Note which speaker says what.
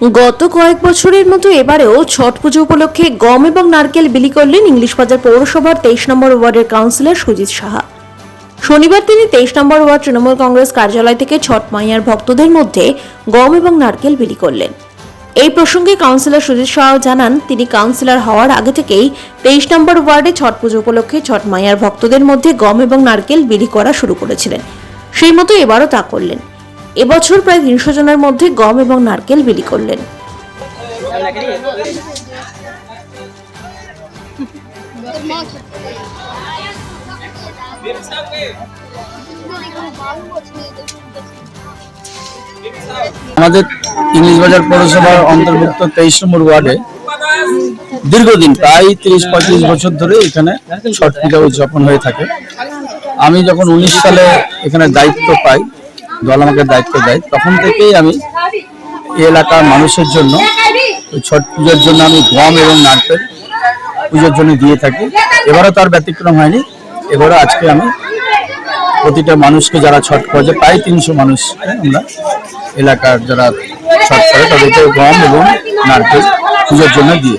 Speaker 1: গত কয়েক বছরের মতো এবারেও ছট পুজো উপলক্ষে গম এবং নারকেল বিলি করলেন ইংলিশ বাজার পৌরসভার তেইশ নম্বর ওয়ার্ডের কাউন্সিলর সুজিত সাহা। শনিবার তিনি তেইশ নম্বর ওয়ার্ড তৃণমূল কংগ্রেস কার্যালয় থেকে ছট মাইয়ার ভক্তদের মধ্যে গম এবং নারকেল বিলি করলেন। এই প্রসঙ্গে কাউন্সিলর সুজিত সাহা জানান, তিনি কাউন্সিলর হওয়ার আগে থেকেই তেইশ নম্বর ওয়ার্ডে ছট পুজো উপলক্ষে ছট মাইয়ার ভক্তদের মধ্যে গম এবং নারকেল বিলি করা শুরু করেছিলেন। সেই মতো এবারও তা করলেন। এবছর প্রায় তিনশো জনের মধ্যে গম এবং নারকেল বিলি করলেন।
Speaker 2: আমাদের ইংলিশ বাজার পৌরসভার অন্তর্ভুক্ত তেইশ নম্বর ওয়ার্ডে দীর্ঘদিন, প্রায় তিরিশ, পঁয়ত্রিশ বছর ধরে এখানে ছট পূজা উদযাপন হয়ে থাকে। আমি যখন উনিশ সালে এখানে দায়িত্ব পাই দল আমাকে দায়িত্ব দেয়, তখন থেকেই আমি এলাকার মানুষের জন্য ছট পুজোর জন্য আমি গম এবং নারকেল পুজোর জন্য দিয়ে থাকি। এবারও তার ব্যতিক্রম হয়নি, এবারও আজকে আমি প্রতিটা মানুষকে যারা ছট করে প্রায় তিনশো মানুষ আমরা এলাকার যারা ছট করে, তাদেরকে গম এবং নারকেল পুজোর জন্য দিয়ে।